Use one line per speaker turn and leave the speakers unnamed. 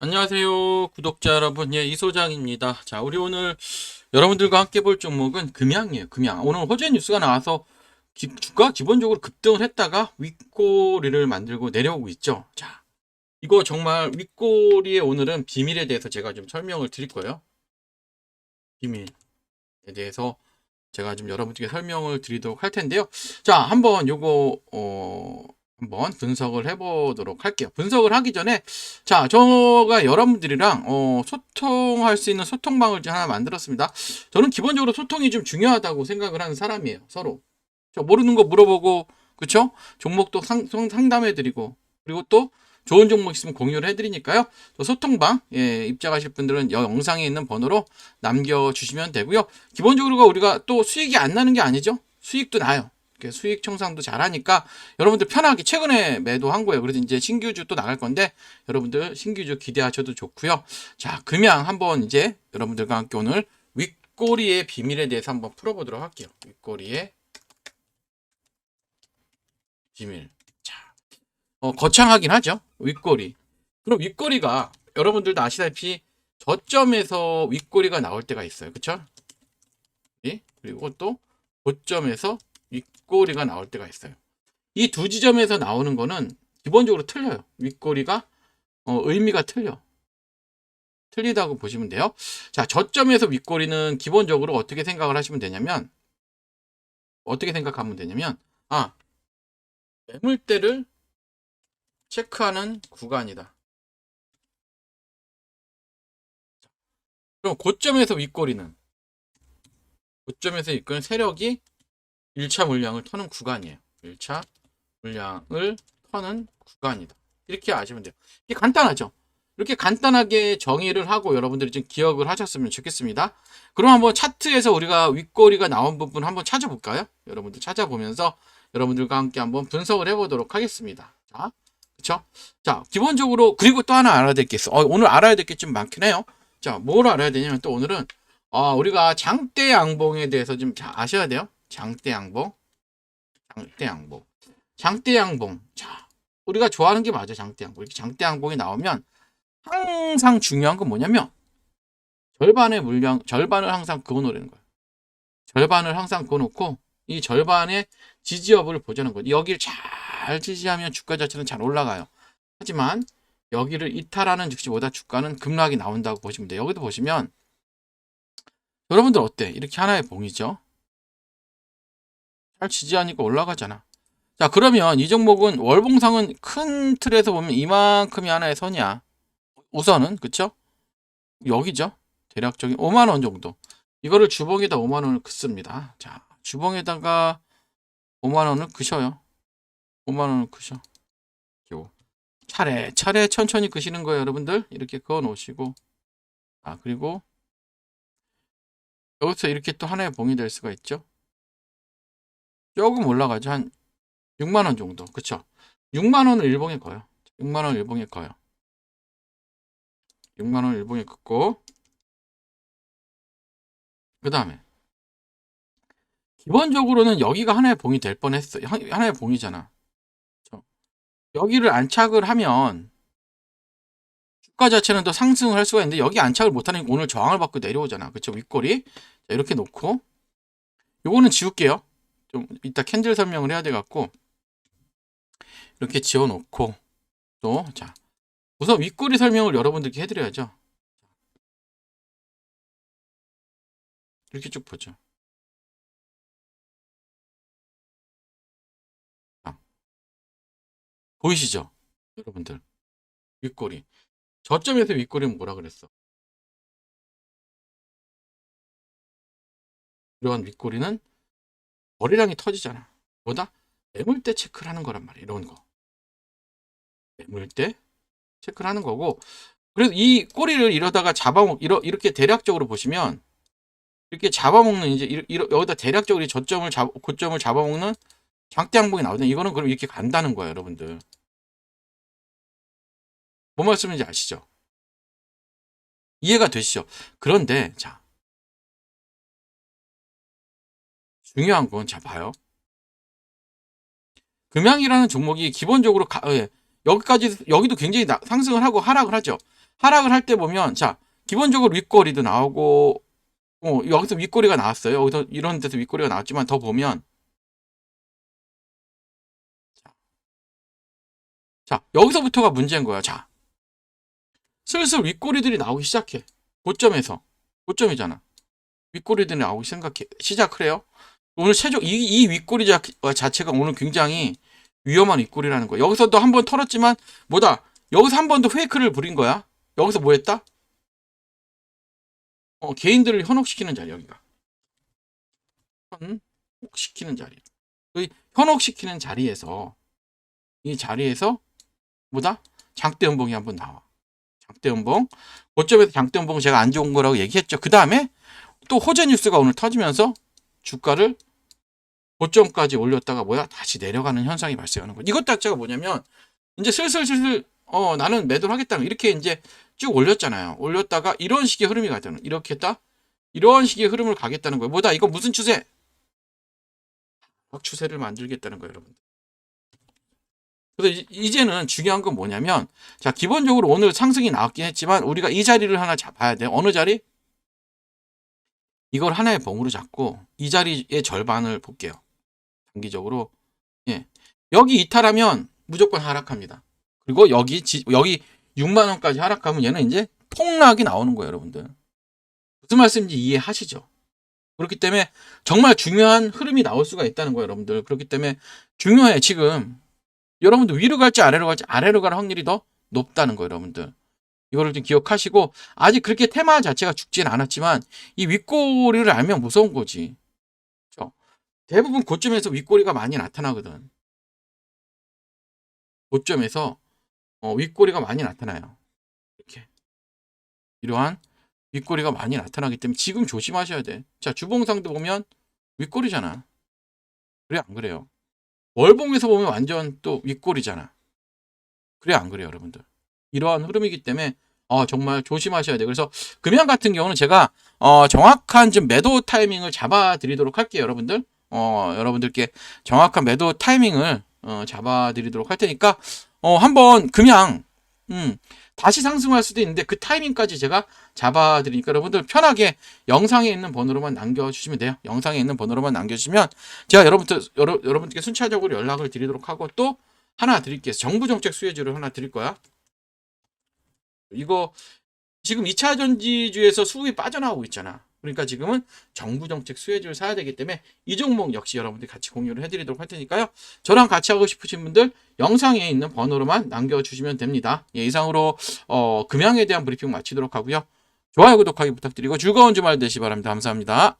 안녕하세요, 구독자 여러분. 예, 이소장입니다. 자, 우리 오늘 여러분들과 함께 볼 종목은 금양이에요. 금양. 오늘 호재 뉴스가 나와서 기- 주가 기본적으로 급등을 했다가 윗꼬리를 만들고 내려오고 있죠. 자, 이거 정말 윗꼬리의 오늘은 비밀에 대해서 제가 좀 설명을 드릴 거예요. 비밀에 대해서 제가 좀 여러분들께 설명을 드리도록 할 텐데요. 자, 한번 요거 어 한번 분석을 해보도록 할게요. 분석을 하기 전에 자, 저가 여러분들이랑 어, 소통할 수 있는 소통 방을 이제 하나 만들었습니다. 저는 기본적으로 소통이 좀 중요하다고 생각을 하는 사람이에요. 서로. 저 모르는 거 물어보고, 그쵸? 종목도 상, 상- 상담해드리고, 그리고 또 좋은 종목 있으면 공유를 해드리니까요. 저 소통방, 예, 입장하실 분들은 여 영상에 있는 번호로 남겨주시면 되고요. 기본적으로 우리가 또 수익이 안 나는 게 아니죠? 수익도 나요. 수익 청산도 잘하니까 여러분들 편하게 최근에 매도한 거예요. 그래서 이제 신규주 또 나갈 건데 여러분들 신규주 기대하셔도 좋고요. 자, 금양 한번 이제 여러분들과 함께 오늘 윗꼬리의 비밀에 대해서 한번 풀어보도록 할게요. 윗꼬리의 비밀. 자, 어, 거창하긴 하죠. 윗꼬리. 그럼 윗꼬리가 여러분들도 아시다시피 저점에서 윗꼬리가 나올 때가 있어요. 그쵸? 예? 그리고 또 고점에서 윗꼬리가 나올 때가 있어요. 이 두 지점에서 나오는 거는 기본적으로 틀려요. 윗꼬리가 어, 의미가 틀려. 틀리다고 보시면 돼요. 자, 저점에서 윗꼬리는 기본적으로 어떻게 생각을 하시면 되냐면 어떻게 생각하면 되냐면 아 매물대를 체크하는 구간이다. 그럼 고점에서 윗꼬리는 고점에서 윗꼬리는 세력이 1차 물량을 터는 구간이에요. 1차 물량을 터는 구간이다. 이렇게 아시면 돼요. 이게 간단하죠? 이렇게 간단하게 정의를 하고 여러분들이 좀 기억을 하셨으면 좋겠습니다. 그럼 한번 차트에서 우리가 윗꼬리가 나온 부분 한번 찾아볼까요? 여러분들 찾아보면서 여러분들과 함께 한번 분석을 해보도록 하겠습니다. 자, 그쵸? 자, 기본적으로, 그리고 또 하나 알아야 될 게 있어. 어, 오늘 알아야 될 게 좀 많긴 해요. 자, 뭘 알아야 되냐면 또 오늘은, 아, 우리가 장대 양봉에 대해서 좀 자- 아셔야 돼요. 장대 양봉. 장대 양봉. 장대 양봉. 자, 우리가 좋아하는 게 맞아, 장대 양봉. 이렇게 장대 양봉이 나오면 항상 중요한 건 뭐냐면 절반의 물량, 절반을 항상 그어놓으라는 거예요. 절반을 항상 그어놓고 이 절반의 지지 여부를 보자는 거예요. 여기를 잘 지지하면 주가 자체는 잘 올라가요. 하지만 여기를 이탈하는 즉시보다 주가는 급락이 나온다고 보시면 돼요. 여기도 보시면 여러분들 어때? 이렇게 하나의 봉이죠. 잘 지지하니까 올라가잖아. 자, 그러면 이 종목은 월봉상은 큰 틀에서 보면 이만큼이 하나의 선이야. 우선은, 그쵸? 여기죠? 대략적인 5만원 정도. 이거를 주봉에다 5만원을 긋습니다. 자, 주봉에다가 5만원을 그셔요. 5만원을 그셔. 요. 차례 차례 천천히 그시는 거예요, 여러분들. 이렇게 그어 놓으시고. 아, 그리고 여기서 이렇게 또 하나의 봉이 될 수가 있죠. 조금 올라가죠. 한 6만 원 정도. 그쵸? 6만 원을 일봉에 거요. 6만 원 일봉에 거요. 6만 원 일봉에 긋고 그 다음에 기본적으로는 여기가 하나의 봉이 될 뻔했어. 요 하나의 봉이잖아. 그쵸? 여기를 안착을 하면 주가 자체는 더 상승을 할 수가 있는데 여기 안착을 못하는 게 오늘 저항을 받고 내려오잖아. 그쵸? 자, 이렇게 놓고 요거는 지울게요. 좀 이따 캔들 설명을 해야 돼 갖고 이렇게 지워 놓고 또 자 우선 윗꼬리 설명을 여러분들께 해드려야죠. 이렇게 쭉 보죠. 자, 보이시죠? 여러분들 윗꼬리 저점에서 윗꼬리는 뭐라 그랬어? 이러한 윗꼬리는 거래량이 터지잖아. 뭐다? 매물대 체크를 하는 거란 말이야. 이런 거. 매물대 체크를 하는 거고. 그래서 이 꼬리를 이러다가 잡아먹, 이러, 이렇게 대략적으로 보시면, 이렇게 잡아먹는, 이제, 이러, 이러- 여기다 대략적으로 이 저점을 잡, 고점을 잡아먹는 장대 항봉이 나오는데, 이거는 그럼 이렇게 간다는 거예요, 여러분들. 뭔 말씀인지 아시죠? 이해가 되시죠? 그런데, 자. 중요한 건, 자, 봐요. 금양이라는 종목이 기본적으로 가, 예, 여기까지 여기도 굉장히 나- 상승을 하고 하락을 하죠. 하락을 할 때 보면 자 기본적으로 윗꼬리도 나오고 어, 여기서 윗꼬리가 나왔어요. 여기서 이런 데서 윗꼬리가 나왔지만 더 보면 자 여기서부터가 문제인 거야. 자 슬슬 윗꼬리들이 나오기 시작해. 고점에서 고점이잖아. 윗꼬리들이 나오기 생각해 시작을 해요. 오늘 최종 이, 이 윗꼬리 자, 어, 자체가 오늘 굉장히 위험한 윗꼬리라는 거야. 여기서도 한 번 털었지만 뭐다? 여기서 한 번 더 페이크를 부린 거야. 여기서 뭐 했다? 어, 개인들을 현혹시키는 자리 여기가. 현혹시키는 자리. 그 현혹시키는 자리에서 이 자리에서 뭐다? 장대 연봉이 한번 나와. 장대 연봉. 고점에서 장대 연봉 제가 안 좋은 거라고 얘기했죠. 그 다음에 또 호재 뉴스가 오늘 터지면서 주가를 고점까지 올렸다가 뭐야? 다시 내려가는 현상이 발생하는 거야. 이것 자체가 뭐냐면 이제 슬슬슬슬 어 나는 매도를 하겠다는 이렇게 이제 쭉 올렸잖아요. 올렸다가 이런 식의 흐름이 가잖아. 이렇게 했다. 이런 식의 흐름을 가겠다는 거예요. 뭐다? 이거 무슨 추세? 막 추세를 만들겠다는 거예요, 여러분. 그래서 이- 이제는 중요한 건 뭐냐면 자 기본적으로 오늘 상승이 나왔긴 했지만 우리가 이 자리를 하나 잡아야 돼요. 어느 자리? 이걸 하나의 봉으로 잡고 이 자리의 절반을 볼게요. 단기적으로 예 여기 이탈하면 무조건 하락합니다. 그리고 여기 지- 여기 6만 원까지 하락하면 얘는 이제 폭락이 나오는 거예요, 여러분들. 무슨 말씀인지 이해하시죠? 그렇기 때문에 정말 중요한 흐름이 나올 수가 있다는 거예요, 여러분들. 그렇기 때문에 중요해 지금 여러분들 위로 갈지 아래로 갈지 아래로 갈 확률이 더 높다는 거예요, 여러분들. 이거를 좀 기억하시고 아직 그렇게 테마 자체가 죽지는 않았지만 이 윗꼬리를 알면 무서운 거지. 대부분 고점에서 윗꼬리가 많이 나타나거든. 고점에서 어, 윗꼬리가 많이 나타나요. 이렇게 이러한 윗꼬리가 많이 나타나기 때문에 지금 조심하셔야 돼. 자 주봉상도 보면 윗꼬리잖아. 그래 안 그래요? 월봉에서 보면 완전 또 윗꼬리잖아. 그래 안 그래요, 여러분들? 이러한 흐름이기 때문에 어, 정말 조심하셔야 돼요. 그래서 금연 같은 경우는 제가 어, 정확한 좀 매도 타이밍을 잡아드리도록 할게요, 여러분들. 어, 여러분들께 정확한 매도 타이밍을 어, 잡아드리도록 할 테니까 어, 한번 그냥 음, 다시 상승할 수도 있는데 그 타이밍까지 제가 잡아드리니까 여러분들 편하게 영상에 있는 번호로만 남겨주시면 돼요. 영상에 있는 번호로만 남겨주시면 제가 여러분들 여러, 여러분들께 순차적으로 연락을 드리도록 하고 또 하나 드릴게요. 정부 정책 수혜주를 하나 드릴 거야. 이거 지금 2차 전지주에서 수급이 빠져나오고 있잖아. 그러니까 지금은 정부 정책 수혜주를 사야 되기 때문에 이 종목 역시 여러분들이 같이 공유를 해드리도록 할 테니까요. 저랑 같이 하고 싶으신 분들 영상에 있는 번호로만 남겨주시면 됩니다. 예, 이상으로 어, 금양에 대한 브리핑 마치도록 하고요. 좋아요, 구독하기 부탁드리고 즐거운 주말 되시 기 바랍니다. 감사합니다.